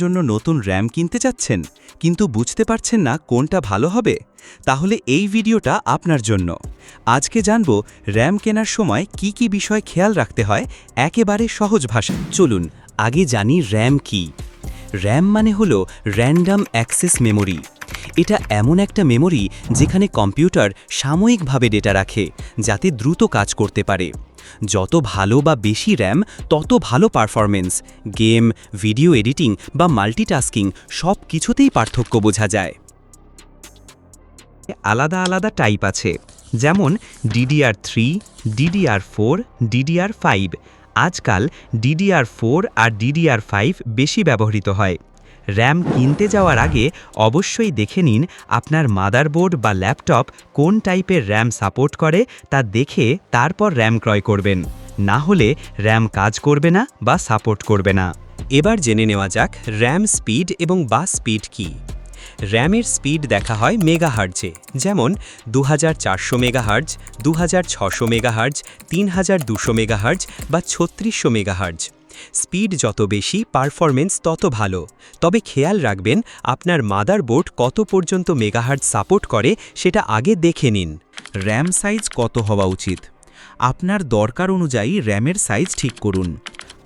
জন্য নতুন র্যাম কিনতে চাচ্ছেন, কিন্তু বুঝতে পারছেন না কোনটা ভালো হবে? তাহলে এই ভিডিওটা আপনার জন্য। আজকে জানব র্যাম কেনার সময় কি কি বিষয় খেয়াল রাখতে হয় একেবারে সহজ ভাষা চলুন, আগে জানি র্যাম কি। র্যাম মানে হলো র্যান্ডাম অ্যাক্সেস মেমোরি। এটা এমন একটা মেমোরি যেখানে কম্পিউটার সাময়িকভাবে ডেটা রাখে, যাতে দ্রুত কাজ করতে পারে। যত ভালো বা বেশি র্যাম, তত ভালো পারফরমেন্স গেম ভিডিও এডিটিং বা মাল্টিটাস্কিং সব কিছুতেই পার্থক্য বোঝা যায়। আলাদা আলাদা টাইপ আছে। যেমন DDR three DDR four DDR five আজকাল ডিডিআর ফোর আর ডিডিআর ফাইভ বেশি ব্যবহৃত হয়। র্যাম কিনতে যাওয়ার আগে অবশ্যই দেখে নিন আপনার মাদারবোর্ড বা ল্যাপটপ কোন টাইপের র্যাম সাপোর্ট করে তা দেখে তারপর র্যাম ক্রয় করবেন। না হলে র্যাম কাজ করবে না বা সাপোর্ট করবে না। এবার জেনে নেওয়া যাক র্যাম স্পিড এবং বাস স্পিড কী। র্যামের স্পিড দেখা হয় মেগাহার্জে যেমন দু হাজার চারশো মেগাহার্জ দু হাজার ছশো মেগাহার্জ তিন হাজার দুশো মেগাহার্জ বা ছত্রিশশো মেগাহার্জ। স্পিড যত বেশি পারফরমেন্স তত ভালো। তবে খেয়াল রাখবেন, আপনার মাদারবোর্ড কত পর্যন্ত মেগাহার্ট সাপোর্ট করে সেটা আগে দেখে নিন। র্যাম সাইজ কত হওয়া উচিত? আপনার দরকার অনুযায়ী র্যামের সাইজ ঠিক করুন।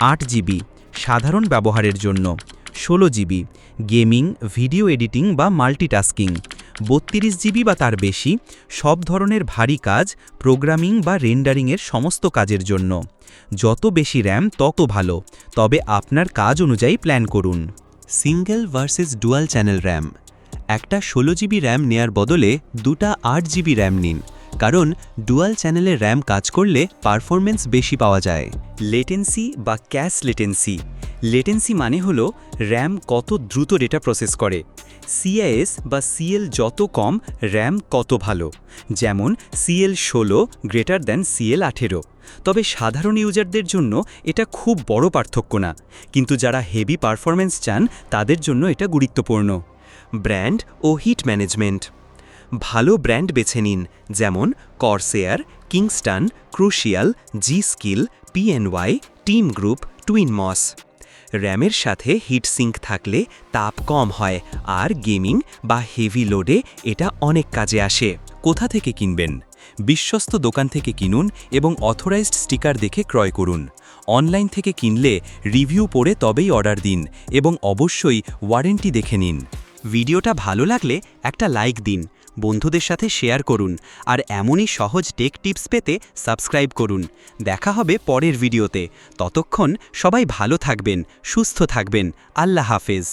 আট জিবি, সাধারণ ব্যবহারের জন্য। ষোলো জিবি, গেমিং, ভিডিও এডিটিং বা মাল্টিটাস্কিং। বত্রিশ জিবি বা তার বেশি সব ধরনের ভারী কাজ, প্রোগ্রামিং বা রেন্ডারিংয়ের সমস্ত কাজের জন্য। যত বেশি র্যাম, তত ভালো। তবে আপনার কাজ অনুযায়ী প্ল্যান করুন। Single versus dual channel RAM. একটা ষোলো জিবি র্যাম নেয়ার বদলে দুটা আট জিবি র্যাম নিন। কারণ ডুয়াল চ্যানেলে র্যাম কাজ করলে পারফরমেন্স বেশি পাওয়া যায়। লেটেন্সি বা ক্যাশ লেটেন্সি। লেটেন্সি মানে হলো র্যাম কত দ্রুত ডেটা প্রসেস করে। সিআইএস বা সিএল যত কম র্যাম কত ভালো। যেমন সিএল ষোলো গ্রেটার দ্যান সিএল আঠেরো। তবে সাধারণ ইউজারদের জন্য এটা খুব বড় পার্থক্য না। কিন্তু যারা হেভি পারফরমেন্স চান, তাদের জন্য এটা গুরুত্বপূর্ণ। ব্র্যান্ড ও হিট ম্যানেজমেন্ট ভালো ব্র্যান্ড বেছে নিন, যেমন Corsair Kingston Crucial G Skill PNY Team Group TwinMOS র্যামের সাথে হিট সিঙ্ক থাকলে তাপ কম হয়, আর গেমিং বা হেভি লোডে এটা অনেক কাজে আসে। কোথা থেকে কিনবেন? বিশ্বস্ত দোকান থেকে কিনুন এবং অথরাইজড স্টিকার দেখে ক্রয় করুন। অনলাইন থেকে কিনলে রিভিউ পড়ে তবেই অর্ডার দিন এবং অবশ্যই ওয়ারেন্টি দেখে নিন। ভিডিওটা ভালো লাগলে একটা লাইক দিন বন্ধুদের সাথে শেয়ার করুন আর এমনই সহজ টেক টিপস পেতে সাবস্ক্রাইব করুন। দেখা হবে পরের ভিডিওতে ততক্ষণ সবাই ভালো থাকবেন, সুস্থ থাকবেন। আল্লাহ হাফেজ।